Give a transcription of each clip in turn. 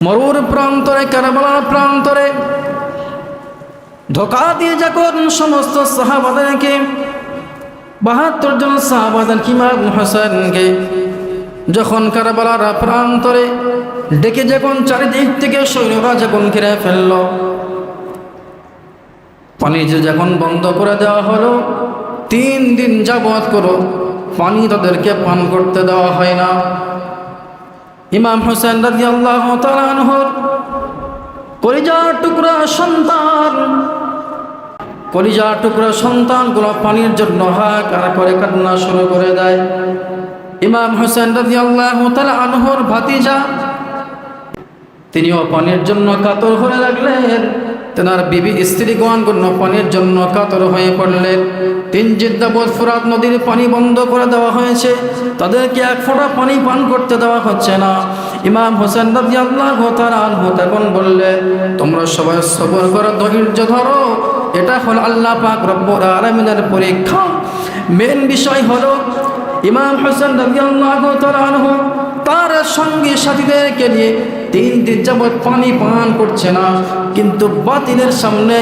মরুর প্রান্তরে, কারবালার প্রান্তরে। ধোকা দিয়ে যখন সমস্ত সাহাবাদেরকে, বাহাত্তর জন সাহাবাদের কিমাম হোসেনকে যখন কারবালার প্রান্তরে ডেকে যখন চারিদিক থেকে সৈন্যরা যখন ঘিরে ফেলল, পানি যে যখন বন্ধ করে দেওয়া হলো, তিন দিন যাবৎ করো পানি তাদেরকে পান করতে দেওয়া হয় না। ইমাম হোসেন রাজি আল্লাহ তালানহর কলিজার টুকরা সন্তান, কলিজার টুকরা সন্তান সন্তানগুলো পানির জন্য হাহাকার করে কান্না শুরু করে দেয়। ইমাম হোসেন রাজি আল্লাহ আনহর ভাতিজা, তিনিও পানির জন্য কাতর হয়ে লাগলেন। তেনার বিবি স্ত্রীগণ পানির জন্য কাতর হয়ে পড়লেন। তিন জিদ্দাবত ফুরাত নদীর পানি বন্ধ করে দেওয়া হয়েছে। তাদেরকে এক ফোঁটা পানি পান করতে দেওয়া হচ্ছে না। ইমাম হোসেন রাজি আল্লাহ তখন বললে তোমরা সবাই সবর করো, ধৈর্য ধরো। এটা হল আল্লাহ পাক রব্বুর আলমিনের পরীক্ষা। মেন বিষয় হলো, ইমাম হোসেন রাজি তার সঙ্গে সাথীদেরকে নিয়ে তিন দিন যাবৎ পানি পান করছে না। কিন্তু বাতিলের সামনে,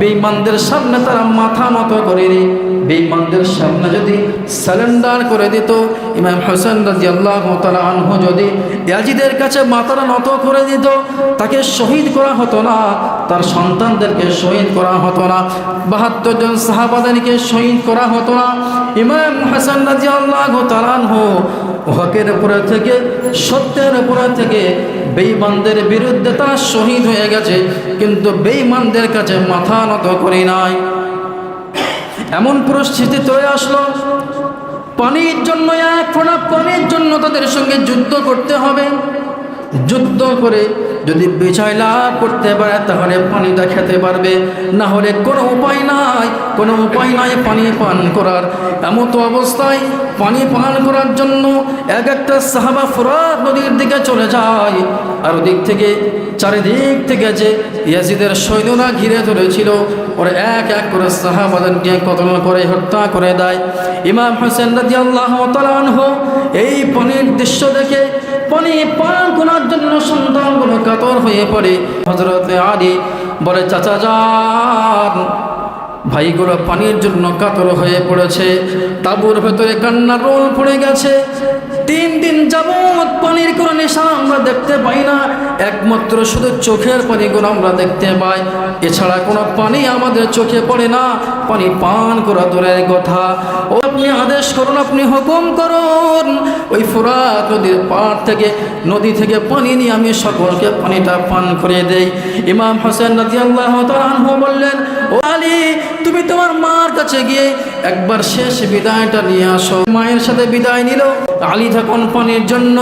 বেঈমানদের সামনে তারা মাথা নত করেনি বেঈমানদের সামনে যদি স্যালেন্ডার করে দিত, ইমাম হোসেন রাজি আল্লাহ আনহু যদি ইয়াজিদের কাছে মাথাটা নত করে দিত, তাকে শহীদ করা হতো না, তার সন্তানদেরকে শহীদ করা হতো না, বাহাত্তর জন সাহাবাদানিকে শহীদ করা হতো না। ইমাম হাসান রাজি আল্লাহ আনহু হকের উপরে থেকে, সত্যের উপরে থেকে বেঈমানদের বিরুদ্ধে তারা শহীদ হয়ে গেছে, কিন্তু বেঈমানদের কাছে মাথা নত করে নাই। এমন পরিস্থিতি তৈরি আসলো। পানির জন্য এক ফোঁটা পানির জন্য তাদের সঙ্গে যুদ্ধ করতে হবে। যুদ্ধ করে যদি বিজয় লাভ করতে পারে, তাহলে পানিটা খেতে পারবে। না হলে কোনো উপায় নাই, কোনো উপায় নাই পানি পান করার। এমত অবস্থায় পানি পান করার জন্য এক একটা সাহাবা ফুরাত নদীর দিকে চলে যায়। আর ওদিক থেকে, চারিদিক থেকে যে ইয়াজিদের সৈন্যরা ঘিরে ধরেছিল, ওরা এক এক করে সাহাবাদেরকে কতল করে হত্যা করে দেয়। ইমাম হোসেন রাজি আল্লাহ এই পানির দৃশ্য দেখে পানি পান করার জন্য সন্তানগুলো কাতর হয়ে পড়ে। হজরত আলী বলে, চাচা যান, ভাইগুলো পানির জন্য কাতর হয়ে পড়েছে। তাবুর ভেতরে কান্নার রোল পড়ে গেছে। তিন দিন যাবৎ পানির কোনো নেশা আমরা দেখতে পাই না। একমাত্র শুধু চোখের পানিগুলো আমরা দেখতে পাই। এছাড়া কোনো পানি আমাদের চোখে পড়ে না। পানি পান করা দূরের কথা। ও আপনি আদেশ করুন, আপনি হুকুম করুন। ওই ফুরাত নদীর পাড় থেকে, নদী থেকে পানি নিয়ে আমি সকলকে পানিটা পান করে দেই। ইমাম হোসেন রাজি আল্লাহ বললেন, ও আলী, তুমি তোমার মার কাছে গিয়ে একবার শেষ বিদায়টা নিয়ে আসো। মায়ের সাথে বিদায় নিল। আলী যখন পানির জন্য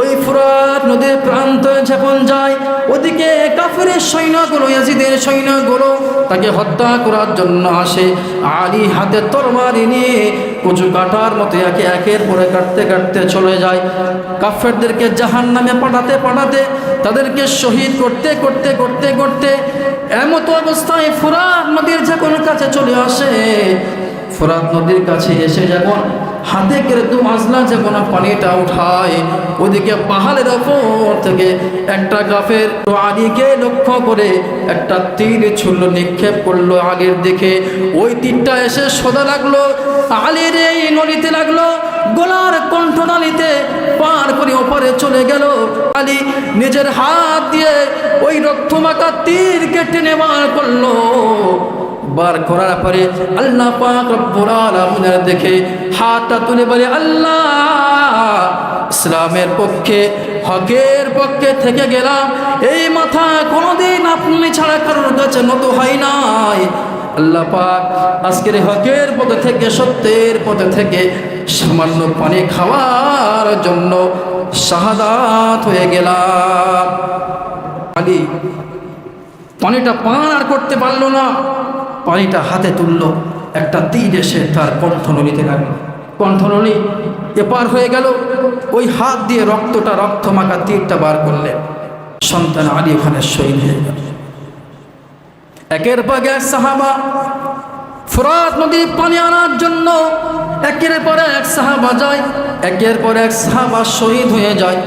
ওই ফুরাত নদীর প্রান্তে যখন যায়, ওদিকে কাফের সৈন্যগুলো, ইয়াজিদের সৈন্যগুলো তাকে হত্যা করার জন্য আসে। আলী হাতে তরবারি নিয়ে কচু কাটার মতো একে একের পরে কাটতে কাটতে চলে যায়। কাফেরদেরকে জাহান নামে পাঠাতে পাঠাতে তাদেরকে শহীদ করতে করতে করতে করতে এমত অবস্থায় ফুরাত নদীর যখন কাছে চলে আসে। ফোরাত নদীর কাছে এসে যখন হাতে করে দু মাজলা যখন পানিটা উঠায়, ওদিকে পাহাড়ের ওপর থেকে একটা গাফের আলীকে লক্ষ্য করে একটা তীর ছুড়ল, নিক্ষেপ করল আলীর দিকে। ওই তীরটা এসে সোজা লাগল, আলীর এই নলিতে লাগল, গোলার কণ্ঠনালীতে পার করে ওপারে চলে গেল। আলী নিজের হাত দিয়ে ওই রক্তমাকা তীরকে টেনে বার করল। বার করার পরে আল্লাহ পাক রব্বুল আলামিনের দেখে হাতটা তুলে বলে, আল্লাহ, ইসলামের পক্ষে, হকের পক্ষে থেকে গেলাম। এই মাথা কোনোদিন আপনি ছাড়া কারোর কাছে নত হয় নাই। আল্লাহ পাক আজকের হকের পথে থেকে, সত্যের পথে থেকে সামান্য পানি খাওয়ার জন্য শাহাদাত হয়ে গেলাম। আলী, পানিটা পান আর করতে পারল না। পানিটা হাতে তুললো, একটা তীর এসে তার কণ্ঠনলিতে লাগল। কণ্ঠনলি এপার হয়ে গেল, ওই হাত দিয়ে রক্তটা রক্ত মাখা তীরটা বার করলেন সন্তান আলী ওখানে শহীদ হয়ে গেল। একের পর সাহাবা ফোরাত নদীর পানি আনার জন্য একের পর এক সাহাবা যায়, একের পর এক সাহাবা শহীদ হয়ে যায়।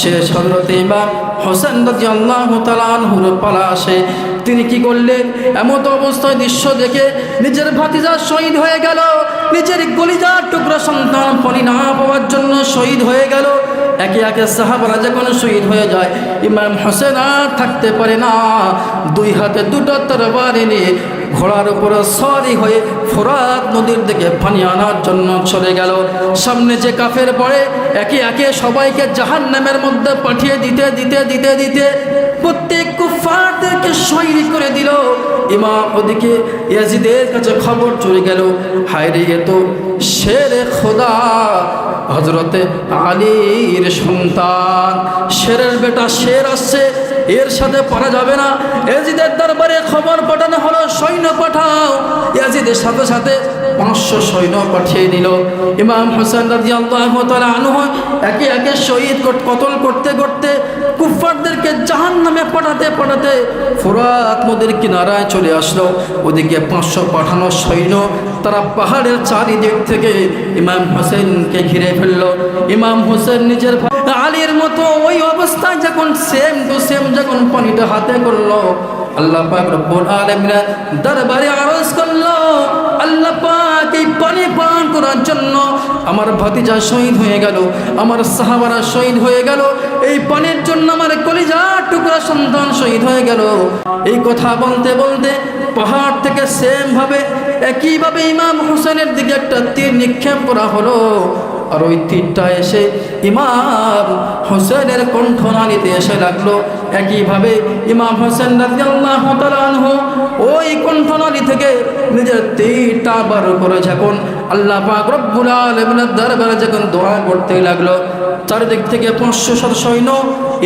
শেষ হজরত ইমাম হোসেন রাজি আল্লাহ পালা আসে। তিনি কি করলেন? এমত অবস্থায় দৃশ্য দেখে নিজের ভাতিজা শহীদ হয়ে গেল। নিজের গলিজার টুকরা সন্তান পানি না পাওয়ার জন্য শহীদ হয়ে গেল। একে একে সাহাবারা যখন শহীদ হয়ে যায়, ইমাম হোসেন আর থাকতে পারে না। দুই হাতে দুটো তরবার নিয়ে ঘোড়ার উপরে সরি হয়ে ফোরাত নদীর দিকে পানি আনার জন্য চলে গেল। সামনে যে কাফের পড়ে, একে একে সবাইকে জাহান নামের মধ্যে পাঠিয়ে দিতে দিতে দিতে দিতে প্রত্যেক কুফারদেরকে শহীদ করে দিল। ইমাম ওদিকে ইয়াজিদের কাছে খবর চলে গেল হায়রে এ তো শেরে খোদা হজরতে আলীর সন্তান। শেরের বেটা শের আসছে এর সাথে পারা যাবে না। এজিদের দরবারে খবর পাঠানো হলো, সৈন্য পাঠাও। এজিদের সাথে সাথে পাঁচশো সৈন্য পাঠিয়ে দিল। ইমাম হোসেন রাজি আল্লাহ হয় একে একে শহীদ কতল করতে করতে কুফারদেরকে জাহান নামে পাঠাতে পাঠাতে ফোরাত নদীর কিনারায় চলে আসলো। ওদিকে পাঁচশো পাঠানো সৈন্য তারা পাহাড়ের চারিদিক থেকে ইমাম হোসেনকে ঘিরে ফেলল। ইমাম হোসেন নিজের আলীর মতো ওই অবস্থায় যখন সেম টু সেম যখন পানিটা হাতে করল আল্লাহ পাক রব্বুল আলামিন দরবারে আরজ করল, আল্লাহ পাক এই পানি পান করার জন্য আমার ভাতিজা শহীদ হয়ে গেল, আমার সাহাবারা শহীদ হয়ে গেল, এই পানির জন্য আমার কলিজার টুকরা সন্তান শহীদ হয়ে গেল। এই কথা বলতে বলতে পাহাড় থেকে সেম ভাবে একইভাবে ইমাম হোসেনের দিকে একটা তীর নিক্ষেপ করা হলো, আর ওই তীরটা এসে ইমাম হোসেনের কণ্ঠনালীতে এসে লাগল। একইভাবে ইমাম হোসেন রাজিয়াল্লাহু তাআলা আনহু ওই কণ্ঠনালী থেকে নিজের তীরটা বার করে যখন আল্লাহ পাক রব্বুল আলামিনের দরবারে যখন দোয়া করতে লাগল, চারিদিক থেকে পাঁচশো শত সৈন্য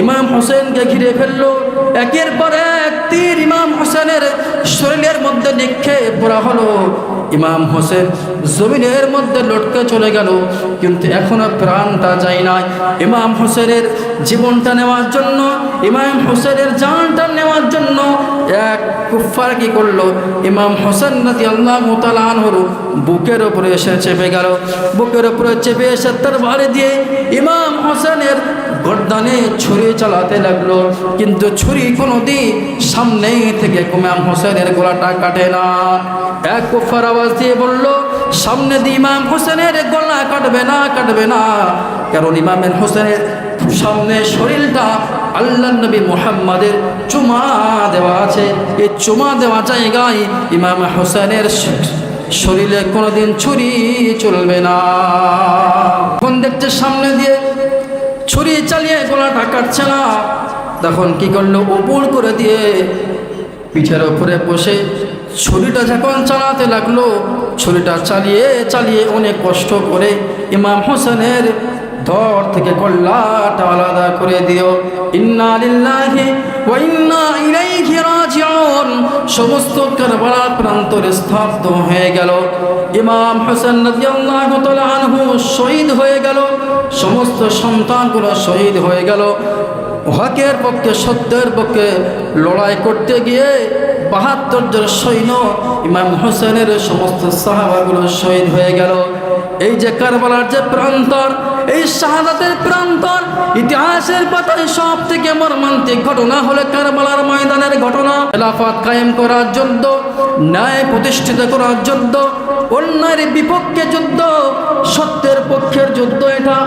ইমাম হোসেনকে ঘিরে ফেলল। একের পর এক তীর ইমাম হোসেনের শরীরের মধ্যে নিক্ষেপ করা হলো। ইমাম হোসেন জমিনের মধ্যে লটকে চলে গেল, কিন্তু এখনও প্রাণটা যায় নাই। ইমাম হোসেনের জীবনটা নেওয়ার জন্য, ইমাম হোসেনের জানটা নেওয়ার জন্য এক কুফার কি করল? ইমাম হোসেন নাতি আল্লাহ মুতালানহর বুকের ওপরে এসে চেপে গেল। বুকের ওপরে চেপে এসে তার বাড়ি দিয়ে ইমাম হোসেনের গর্দানে ছুরি চালাতে লাগল। কিন্তু ছুরি কোনো দিন সামনে থেকে ইমাম হোসেনের গলাটা কাটে না। এক কুফার আওয়াজ দিয়ে বলল, সামনে দিয়ে ইমাম হোসেনের গলা কাটবে না কাটবে না। কারণ ইমামের হোসেনের সামনে শরীরটা আল্লাহ নবী মোহাম্মদের চুমা দেওয়া আছে। এই চুমা দেওয়া জায়গায় ইমাম হোসেনের শরীরে কোনোদিন ছুরি চলবে না। কোন দেখছে সামনে দিয়ে ছুরি চালিয়ে গলাটা কাটছে না। তখন কি করল? উপর করে দিয়ে পিঠের ওপরে বসে ছুরিটা যখন চালাতে লাগল, ছুরিটা চালিয়ে চালিয়ে অনেক কষ্ট করে ইমাম হোসেনের ধর থেকে কল্লাটা আলাদা করে দিও। ইন্না লিল্লাহি ওয়া ইন্না ইলাইহি রাজিউন। সমস্ত কারবালার প্রান্তরে স্তব্ধ হয়ে গেল। ইমাম হোসেন রাদিয়াল্লাহু তাআলা আনহু শহীদ হয়ে গেল। সমস্ত সন্তানগুলো শহীদ হয়ে গেল। হকের পক্ষে, সত্যের পক্ষে লড়াই করতে গিয়ে বাহাত্তর জন সৈন্য ইমাম হোসেনের সমস্ত সাহাবাগুলো শহীদ হয়ে গেল। এই যে কারবালার যে প্রান্তর, এই শাহাদাতের প্রান্তর, ইতিহাসের পাতায় সব থেকে মর্মান্তিক ঘটনা হলে কারবালার ময়দানের ঘটনা। খেলাফত কায়েম করার যুদ্ধ, ন্যায় প্রতিষ্ঠিত করার যুদ্ধ, অন্যায়ের বিপক্ষে যুদ্ধ, সত্যের পক্ষের যুদ্ধ এটা।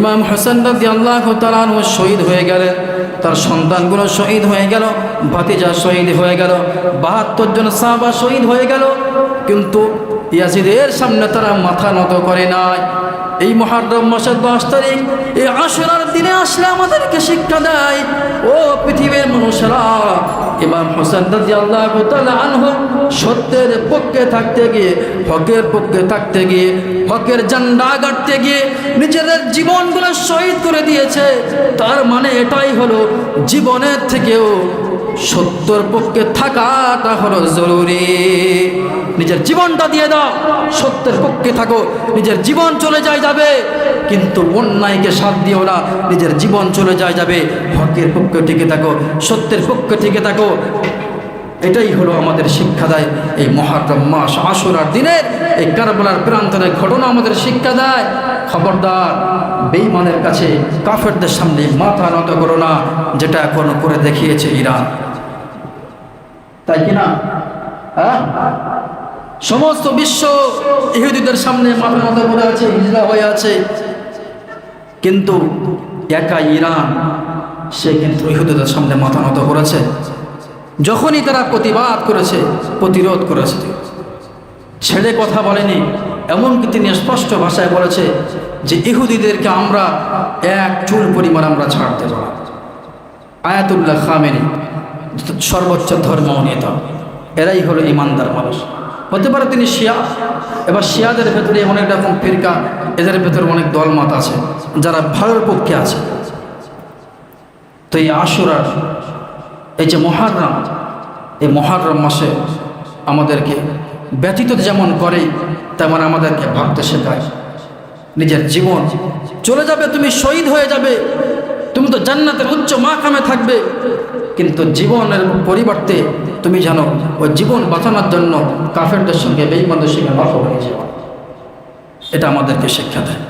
ইমাম হোসেন রাজি আল্লাহ তালানু শহীদ হয়ে গেলেন। তার সন্তানগুলো শহীদ হয়ে গেল, ভাতিজা শহীদ হয়ে গেল, বাহাত্তর জন সাহাবা শহীদ হয়ে গেল, কিন্তু ইয়াসিদের সামনে তারা মাথা নত করে নাই। এই মহারম মাসের দশ তারিখ, এই আশুরার দিনে আসলে আমাদেরকে শিক্ষা দেয়, ও পৃথিবীর মানুষেরা ইমাম হোসেন আনহু সত্যের পক্ষে থাকতে গিয়ে, হকের পক্ষে থাকতে গিয়ে, হকের জান্ডা গাড়তে গিয়ে নিজেদের জীবনগুলো শহীদ করে দিয়েছে। তার মানে এটাই হলো জীবনের থেকেও সত্যর পক্ষে থাকাটা হলো জরুরি। নিজের জীবনটা দিয়ে দাও। সত্যের পক্ষে থাকো, নিজের জীবন চলে যায় যাবে। কিন্তু অন্যায়কে সাথ দিও না, নিজের জীবন চলে যায় যাবে। হকের পক্ষে টিকে থাকো, সত্যের পক্ষে টিকে থাকো। এটাই হলো আমাদের শিক্ষা দেয় এই মহারম মাস আশুরার দিনের এই কারবলার প্রান্তরের ঘটনা আমাদের শিক্ষা দেয় খবরদার বেইমানের কাছে কাফেরদের সামনে মাথা নত করো না, যেটা এখন করে দেখিয়েছে ইরান। তাই কিনা হ্যাঁ? সমস্ত বিশ্ব ইহুদিদের সামনে মাথা নত করে আছে, হিজরা হয়ে আছে। কিন্তু একা ইরান, সে কিন্তু ইহুদিদের সামনে মাথা নত করেছে। যখনই তারা প্রতিবাদ করেছে, প্রতিরোধ করেছে। ছেড়ে কথা বলেনি, এমনকি তিনি স্পষ্ট ভাষায় বলেছে যে, ইহুদিদেরকে আমরা এক চুল পরিমাণ আমরা ছাড়তে পারি আয়াতুল্লাহ খামেনি, সর্বোচ্চ ধর্ম নেতা এরাই হলো ইমানদার মানুষ। হতে পারে তিনি শিয়া। এবার শিয়াদের ভেতরে এমন একটা রকম ফিরকা, এদের ভেতরে অনেক দলমত আছে, যারা ভালোর পক্ষে আছে। তো এই আশুরার, এই যে মহারম, এই মহারম মাসে আমাদেরকে ব্যতীত যেমন করে, তেমন আমাদেরকে ভাবতে শেখায়। নিজের জীবন চলে যাবে, তুমি শহীদ হয়ে যাবে, তুমি তো জান্নাতের উচ্চ মাকামে থাকবে। কিন্তু জীবনের পরিবর্তে তুমি জানো ওই জীবন বাঁচানোর জন্য কাফেরদের সঙ্গে বেইমানদের সঙ্গে নফ হয়ে যাওয়া এটা আমাদেরকে শিক্ষা দেয়।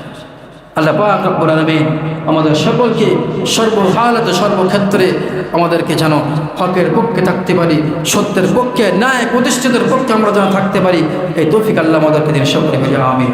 আল্লাহ পাক রব্বুল আলামিন আমাদের সকলকে সর্বহালতে, সর্বক্ষেত্রে আমাদেরকে যেন হকের পক্ষে থাকতে পারি, সত্যের পক্ষে, ন্যায় প্রতিষ্ঠিতের পক্ষে আমরা যেন থাকতে পারি, এই তৌফিক আল্লাহ আমাদেরকে দিন, সকলে আমি